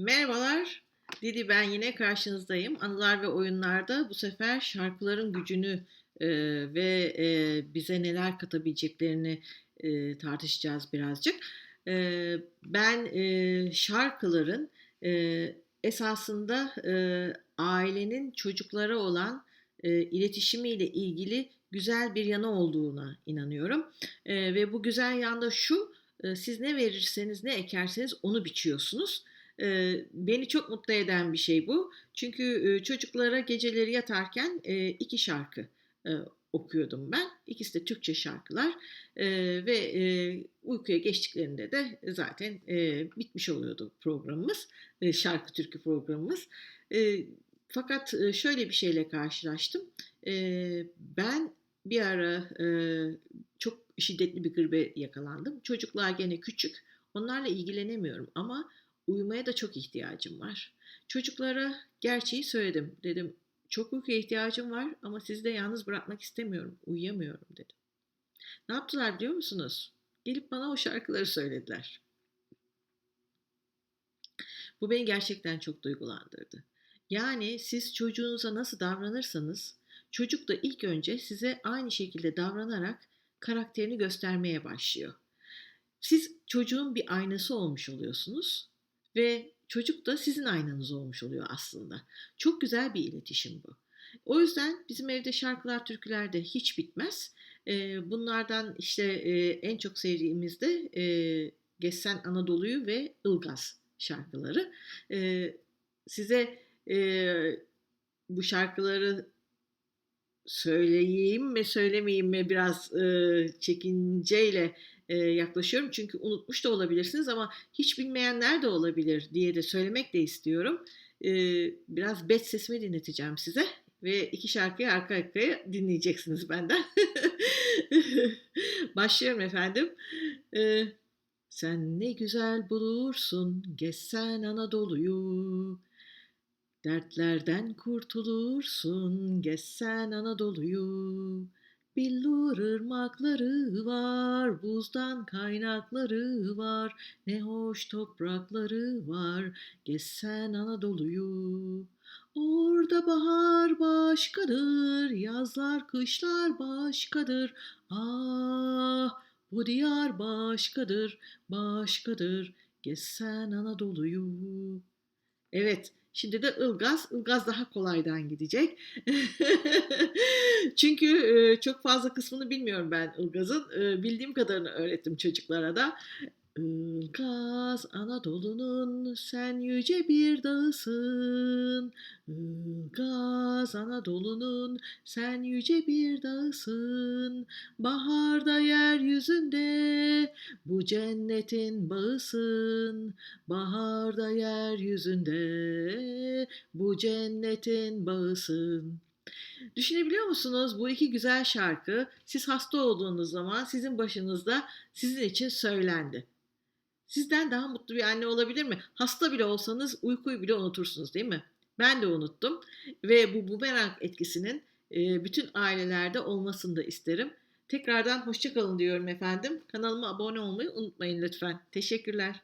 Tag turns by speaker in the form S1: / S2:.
S1: Merhabalar. Didi ben yine karşınızdayım. Anılar ve oyunlarda bu sefer şarkıların gücünü e, ve e, bize neler katabileceklerini e, tartışacağız birazcık. E, ben e, şarkıların e, esasında e, ailenin çocuklara olan e, iletişimiyle ilgili güzel bir yanı olduğuna inanıyorum. E, ve bu güzel yan da şu, e, siz ne verirseniz ne ekerseniz onu biçiyorsunuz. Beni çok mutlu eden bir şey bu. Çünkü çocuklara geceleri yatarken iki şarkı okuyordum ben. İkisi de Türkçe şarkılar ve uykuya geçtiklerinde de zaten bitmiş oluyordu programımız, şarkı türkü programımız. Fakat şöyle bir şeyle karşılaştım. Ben bir ara çok şiddetli bir gribe yakalandım. Çocuklar gene küçük, onlarla ilgilenemiyorum ama uyumaya da çok ihtiyacım var. Çocuklara gerçeği söyledim. Dedim çok uykuya ihtiyacım var ama sizi de yalnız bırakmak istemiyorum. Uyuyamıyorum dedim. Ne yaptılar biliyor musunuz? Gelip bana o şarkıları söylediler. Bu beni gerçekten çok duygulandırdı. Yani siz çocuğunuza nasıl davranırsanız çocuk da ilk önce size aynı şekilde davranarak karakterini göstermeye başlıyor. Siz çocuğun bir aynası olmuş oluyorsunuz ve çocuk da sizin aynanız olmuş oluyor aslında. Çok güzel bir iletişim bu. O yüzden bizim evde şarkılar, türküler de hiç bitmez. Bunlardan işte en çok sevdiğimiz de Geçsen Anadolu'yu ve Ilgaz şarkıları. Size bu şarkıları söyleyeyim mi söylemeyeyim mi biraz çekinceyle yaklaşıyorum. Çünkü unutmuş da olabilirsiniz ama hiç bilmeyenler de olabilir diye de söylemek de istiyorum. Biraz bet sesimi dinleteceğim size ve iki şarkıyı arka arkaya dinleyeceksiniz benden. Başlıyorum efendim. Sen ne güzel bulursun geçsen Anadolu'yu. Dertlerden kurtulursun geçsen Anadolu'yu. Billur ırmakları var, buzdan kaynakları var, ne hoş toprakları var, gezsen Anadolu'yu. Orada bahar başkadır, yazlar kışlar başkadır, ah bu diyar başkadır, başkadır, gezsen Anadolu'yu. Evet, Şimdi de Ilgaz. Ilgaz daha kolaydan gidecek. Çünkü çok fazla kısmını bilmiyorum ben Ilgaz'ın. Bildiğim kadarını öğrettim çocuklara da. Ilgaz Anadolu'nun sen yüce bir dağısın. Ilgaz Anadolu'nun sen yüce bir dağısın. Baharda yeryüzünde bu cennetin bağısın. Baharda yeryüzünde bu cennetin bağısın. Düşünebiliyor musunuz bu iki güzel şarkı siz hasta olduğunuz zaman sizin başınızda sizin için söylendi. Sizden daha mutlu bir anne olabilir mi? Hasta bile olsanız uykuyu bile unutursunuz değil mi? Ben de unuttum ve bu bumerang etkisinin bütün ailelerde olmasını da isterim. Tekrardan hoşçakalın diyorum efendim. Kanalıma abone olmayı unutmayın lütfen. Teşekkürler.